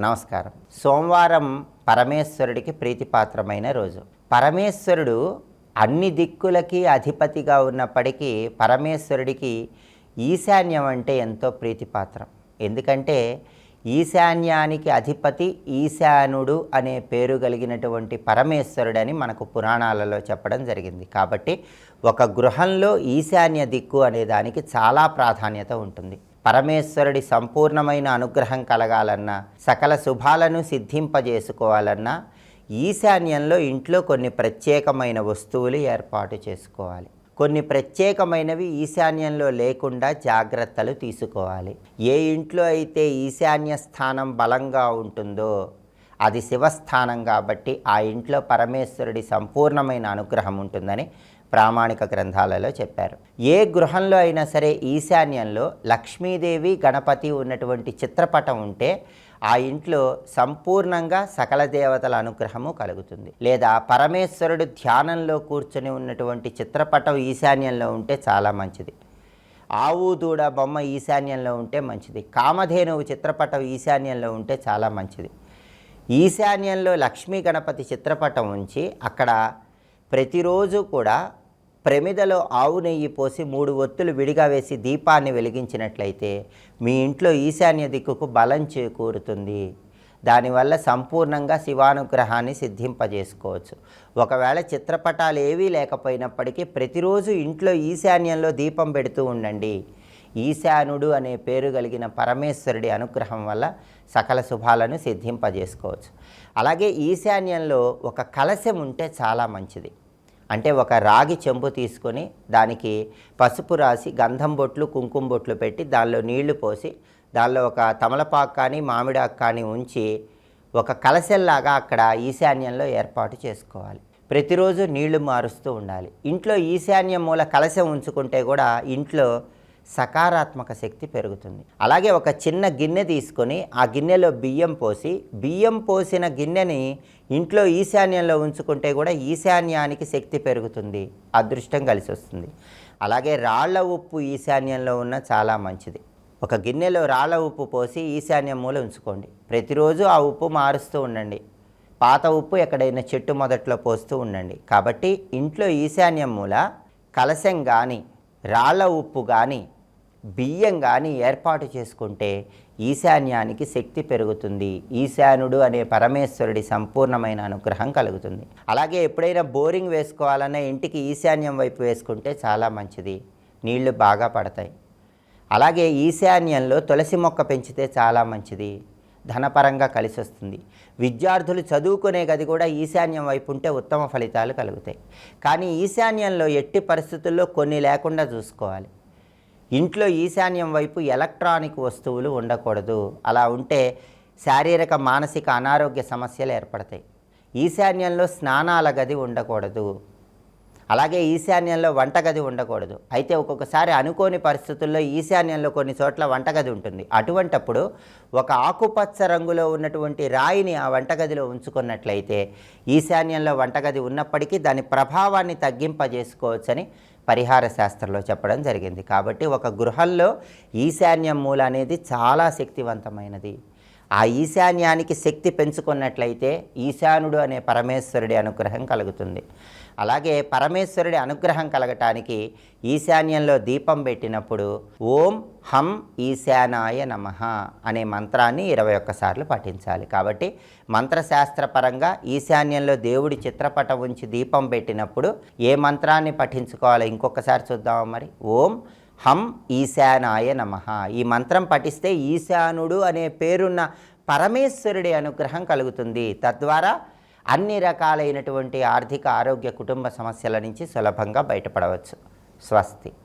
నమస్కారం. సోమవారం పరమేశ్వరుడికి ప్రీతిపాత్రమైన రోజు. పరమేశ్వరుడు అన్ని దిక్కులకి అధిపతిగా ఉన్నప్పటికీ పరమేశ్వరుడికి ఈశాన్యం అంటే ఎంతో ప్రీతిపాత్రం. ఎందుకంటే ఈశాన్యానికి అధిపతి ఈశానుడు అనే పేరు కలిగినటువంటి పరమేశ్వరుడని మనకు పురాణాలలో చెప్పడం జరిగింది. కాబట్టి ఒక గృహంలో ఈశాన్య దిక్కు అనే దానికి చాలా ప్రాధాన్యత ఉంటుంది. పరమేశ్వరుడి సంపూర్ణమైన అనుగ్రహం కలగాలన్నా సకల శుభాలను సిద్ధింపజేసుకోవాలన్నా ఈశాన్యంలో ఇంట్లో కొన్ని ప్రత్యేకమైన వస్తువులు ఏర్పాటు చేసుకోవాలి. కొన్ని ప్రత్యేకమైనవి ఈశాన్యంలో లేకుండా జాగ్రత్తలు తీసుకోవాలి. ఏ ఇంట్లో అయితే ఈశాన్య స్థానం బలంగా ఉంటుందో అది శివస్థానం కాబట్టి ఆ ఇంట్లో పరమేశ్వరుడి సంపూర్ణమైన అనుగ్రహం ఉంటుందని ప్రామాణిక గ్రంథాలలో చెప్పారు. ఏ గృహంలో అయినా సరే ఈశాన్యంలో లక్ష్మీదేవి గణపతి ఉన్నటువంటి చిత్రపటం ఉంటే ఆ ఇంట్లో సంపూర్ణంగా సకల దేవతల అనుగ్రహము కలుగుతుంది. లేదా పరమేశ్వరుడు ధ్యానంలో కూర్చొని ఉన్నటువంటి చిత్రపటం ఈశాన్యంలో ఉంటే చాలా మంచిది. ఆవు దూడ బొమ్మ ఈశాన్యంలో ఉంటే మంచిది. కామధేనువు చిత్రపటం ఈశాన్యంలో ఉంటే చాలా మంచిది. ఈశాన్యంలో లక్ష్మీ గణపతి చిత్రపటం ఉంచి అక్కడ ప్రతిరోజు కూడా ప్రమిదలో ఆవు నెయ్యి పోసి మూడు ఒత్తులు విడిగా వేసి దీపాన్ని వెలిగించినట్లయితే మీ ఇంట్లో ఈశాన్య దిక్కుకు బలం చేకూరుతుంది. దానివల్ల సంపూర్ణంగా శివానుగ్రహాన్ని సిద్ధింపజేసుకోవచ్చు. ఒకవేళ చిత్రపటాలు ఏవీ లేకపోయినప్పటికీ ప్రతిరోజు ఇంట్లో ఈశాన్యంలో దీపం పెడుతూ ఉండండి. ఈశానుడు అనే పేరు కలిగిన పరమేశ్వరుడి అనుగ్రహం వల్ల సకల శుభాలను సిద్ధింపజేసుకోవచ్చు. అలాగే ఈశాన్యంలో ఒక కలశం ఉంటే చాలా మంచిది. అంటే ఒక రాగి చెంబు తీసుకొని దానికి పసుపు రాసి గంధం బొట్లు కుంకుమ బొట్లు పెట్టి దానిలో నీళ్ళు పోసి దానిలో ఒక తమలపాకు కానీ మామిడాకు కానీ ఉంచి ఒక కలశల్లాగా అక్కడ ఈశాన్యంలో ఏర్పాటు చేసుకోవాలి. ప్రతిరోజు నీళ్ళు మారుస్తూ ఉండాలి. ఇంట్లో ఈశాన్యం మూల కలశం ఉంచుకుంటే కూడా ఇంట్లో సకారాత్మక శక్తి పెరుగుతుంది. అలాగే ఒక చిన్న గిన్నె తీసుకొని ఆ గిన్నెలో బియ్యం పోసి బియ్యం పోసిన గిన్నెని ఇంట్లో ఈశాన్యంలో ఉంచుకుంటే కూడా ఈశాన్యానికి శక్తి పెరుగుతుంది. అదృష్టం కలిసి వస్తుంది. అలాగే రాళ్ళ ఉప్పు ఈశాన్యంలో ఉన్న చాలా మంచిది. ఒక గిన్నెలో రాళ్ళ ఉప్పు పోసి ఈశాన్యం మూల ఉంచుకోండి. ప్రతిరోజు ఆ ఉప్పు మారుస్తూ ఉండండి. పాత ఉప్పు ఎక్కడైనా చెట్టు మొదట్లో పోస్తూ ఉండండి. కాబట్టి ఇంట్లో ఈశాన్యం మూల కలశం కానీ రాళ్ళ ఉప్పు కానీ బియ్యం కానీ ఏర్పాటు చేసుకుంటే ఈశాన్యానికి శక్తి పెరుగుతుంది. ఈశానుడు అనే పరమేశ్వరుడి సంపూర్ణమైన అనుగ్రహం కలుగుతుంది. అలాగే ఎప్పుడైనా బోరింగ్ వేసుకోవాలన్నా ఇంటికి ఈశాన్యం వైపు వేసుకుంటే చాలా మంచిది. నీళ్ళు బాగా పడతాయి. అలాగే ఈశాన్యంలో తులసి మొక్క పెంచితే చాలా మంచిది. ధనపరంగా కలిసి వస్తుంది విద్యార్థులు చదువుకునే గది కూడా ఈశాన్యం వైపు ఉంటే ఉత్తమ ఫలితాలు కలుగుతాయి. కానీ ఈశాన్యంలో ఎట్టి పరిస్థితుల్లో కొన్ని లేకుండా చూసుకోవాలి. ఇంట్లో ఈశాన్యం వైపు ఎలక్ట్రానిక్ వస్తువులు ఉండకూడదు. అలా ఉంటే శారీరక మానసిక అనారోగ్య సమస్యలు ఏర్పడతాయి. ఈశాన్యంలో స్నానాల గది ఉండకూడదు. అలాగే ఈశాన్యంలో వంటగది ఉండకూడదు. అయితే ఒక్కొక్కసారి అనుకోని పరిస్థితుల్లో ఈశాన్యంలో కొన్ని చోట్ల వంటగది ఉంటుంది. అటువంటప్పుడు ఒక ఆకుపచ్చ రంగులో ఉన్నటువంటి రాయిని ఆ వంటగదిలో ఉంచుకున్నట్లయితే ఈశాన్యంలో వంటగది ఉన్నప్పటికీ దాని ప్రభావాన్ని తగ్గింపజేసుకోవచ్చని పరిహార శాస్త్రంలో చెప్పడం జరిగింది. కాబట్టి ఒక గృహంలో ఈశాన్య మూల అనేది చాలా శక్తివంతమైనది. ఆ ఈశాన్యానికి శక్తి పెంచుకున్నట్లయితే ఈశానుడు అనే పరమేశ్వరుడి అనుగ్రహం కలుగుతుంది. అలాగే పరమేశ్వరుడి అనుగ్రహం కలగటానికి ఈశాన్యంలో దీపం పెట్టినప్పుడు ఓం హం ఈశానాయ నమ అనే మంత్రాన్ని ఇరవై ఒక్కసార్లు పఠించాలి. కాబట్టి మంత్రశాస్త్రపరంగా ఈశాన్యంలో దేవుడి చిత్రపటం ఉంచి దీపం పెట్టినప్పుడు ఏ మంత్రాన్ని పఠించుకోవాలో ఇంకొకసారి చూద్దామా మరి? ఓం హం ఈశానాయ నమ. ఈ మంత్రం పఠిస్తే ఈశానుడు అనే పేరున్న పరమేశ్వరుడి అనుగ్రహం కలుగుతుంది. తద్వారా అన్ని రకాలైనటువంటి ఆర్థిక ఆరోగ్య కుటుంబ సమస్యల నుంచి సులభంగా బయటపడవచ్చు. స్వస్తి.